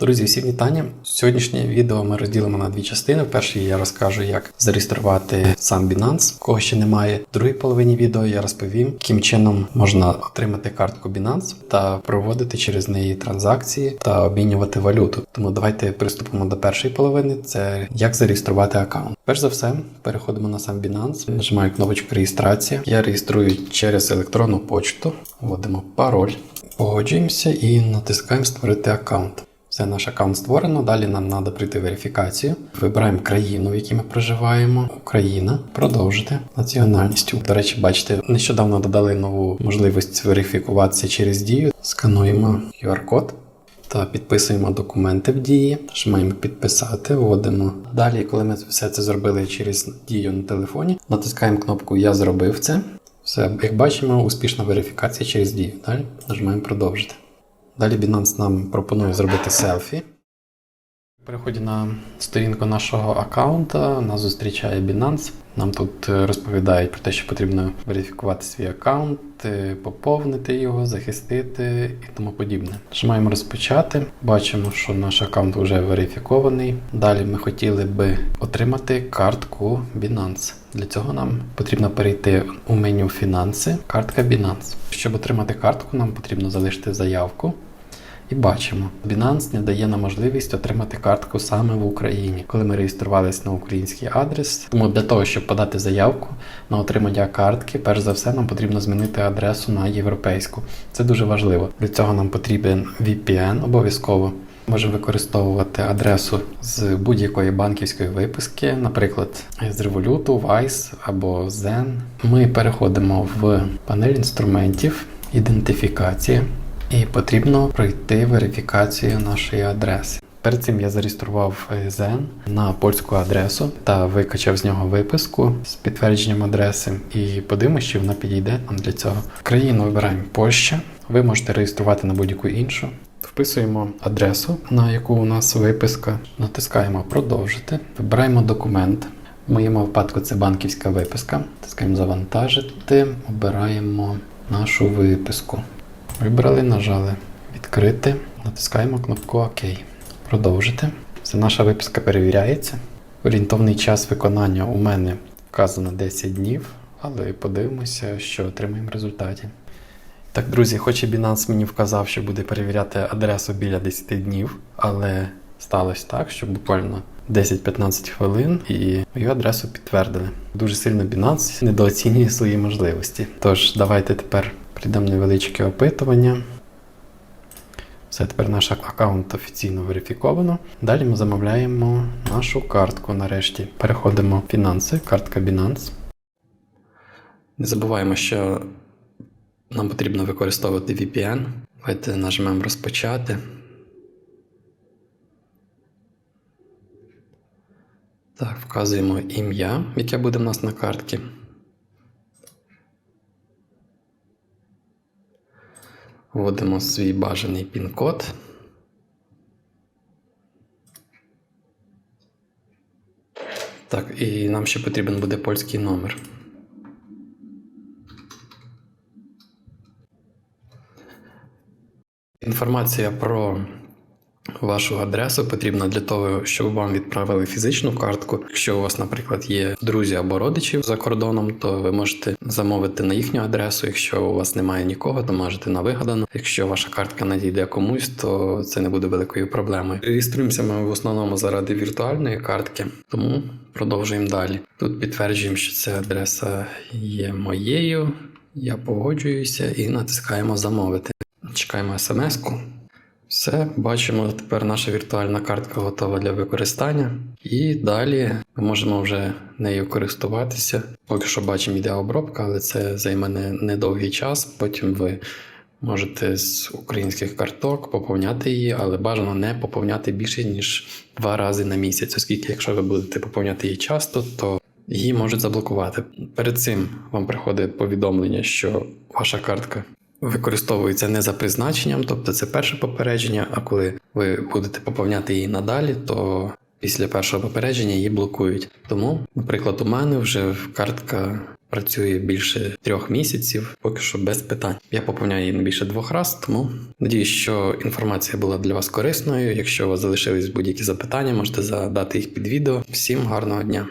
Друзі, всім вітання. Сьогоднішнє відео ми розділимо на дві частини. В першій я розкажу, як зареєструвати сам Binance, кого ще немає. В другій половині відео я розповім, яким чином можна отримати картку Binance та проводити через неї транзакції та обмінювати валюту. Тому давайте приступимо до першої половини. Це як зареєструвати аккаунт. Перш за все, переходимо на сам Binance, нажимаю кнопочку реєстрація. Я реєструю через електронну почту, вводимо пароль. Погоджуємося і натискаємо Створити аккаунт. Все, наш аккаунт створено. Далі нам треба пройти верифікацію. Вибираємо країну, в якій ми проживаємо. Україна. Продовжити національністю. До речі, бачите, нещодавно додали нову можливість верифікуватися через дію. Скануємо QR-код та підписуємо документи в дії. Нажимаємо підписати, вводимо. Далі, коли ми все це зробили через дію на телефоні, натискаємо кнопку Я зробив це. Все, як бачимо, успішна верифікація через дію. Далі нажимаємо продовжити. Далі Binance нам пропонує зробити селфі. Переході на сторінку нашого аккаунта, нас зустрічає Binance. Нам тут е, розповідають про те, що потрібно верифікувати свій аккаунт, е, поповнити його, захистити і тому подібне. Нажимаємо розпочати. Бачимо, що наш аккаунт вже верифікований. Далі ми хотіли би отримати картку Binance. Для цього нам потрібно перейти у меню Фінанси, картка Binance. Щоб отримати картку, нам потрібно залишити заявку. І бачимо, Binance не дає нам можливість отримати картку саме в Україні, коли ми реєструвалися на український адрес. Тому для того, щоб подати заявку на отримання картки, перш за все, нам потрібно змінити адресу на європейську. Це дуже важливо. Для цього нам потрібен VPN обов'язково. Можемо використовувати адресу з будь-якої банківської виписки, наприклад, з Revolut, Wise або Zen. Ми переходимо в панель інструментів, ідентифікація. І потрібно пройти верифікацію нашої адреси. Перед цим я зареєстрував Zen на польську адресу та викачав з нього виписку з підтвердженням адреси і подивимося, чи вона підійде нам для цього. Країну вибираємо Польща. Ви можете реєструвати на будь-яку іншу. Вписуємо адресу, на яку у нас виписка, натискаємо Продовжити, вибираємо документ. В моєму випадку це банківська виписка. Натискаємо Завантажити, обираємо нашу виписку. Вибрали, нажали Відкрити, натискаємо кнопку ОК. Продовжити. Це наша виписка перевіряється. Орієнтовний час виконання у мене вказано 10 днів, але подивимося, що отримаємо в результаті. Так, друзі, хоч і Binance мені вказав, що буде перевіряти адресу біля 10 днів, але сталося так, що буквально 10-15 хвилин і мою адресу підтвердили. Дуже сильно Binance недооцінює свої можливості. Тож, давайте тепер прийдемо невеличке опитування. Все, тепер наш аккаунт офіційно верифіковано. Далі ми замовляємо нашу картку нарешті. Переходимо в фінанси, картка Binance. Не забуваємо, що нам потрібно використовувати VPN. Давайте нажмемо розпочати. Так, вказуємо ім'я, яке буде в нас на картці. Вводимо свій бажаний пін-код. Так, і нам ще потрібен буде польський номер. Інформація про вашу адресу потрібна для того, щоб вам відправили фізичну картку. Якщо у вас, наприклад, є друзі або родичі за кордоном, то ви можете замовити на їхню адресу. Якщо у вас немає нікого, то можете на вигадану. Якщо ваша картка надійде комусь, то це не буде великою проблемою. Реєструємося ми в основному заради віртуальної картки, тому продовжуємо далі. Тут підтверджуємо, що ця адреса є моєю. Я погоджуюся і натискаємо замовити. Чекаємо смс-ку. Все, бачимо, тепер наша віртуальна картка готова для використання. І далі ми можемо вже нею користуватися. Поки що бачимо йде обробка, але це займе не- недовгий час. Потім ви можете з українських карток поповняти її, але бажано не поповняти більше, ніж два рази на місяць, оскільки якщо ви будете поповняти її часто, то її можуть заблокувати. Перед цим вам приходить повідомлення, що ваша картка використовується не за призначенням, тобто це перше попередження. А коли ви будете поповняти її надалі, то після першого попередження її блокують. Тому, наприклад, у мене вже картка працює більше трьох місяців, поки що без питань. Я поповняю її не більше двох разів, тому надіюсь, що інформація була для вас корисною. Якщо у вас залишились будь-які запитання, можете задати їх під відео. Всім гарного дня!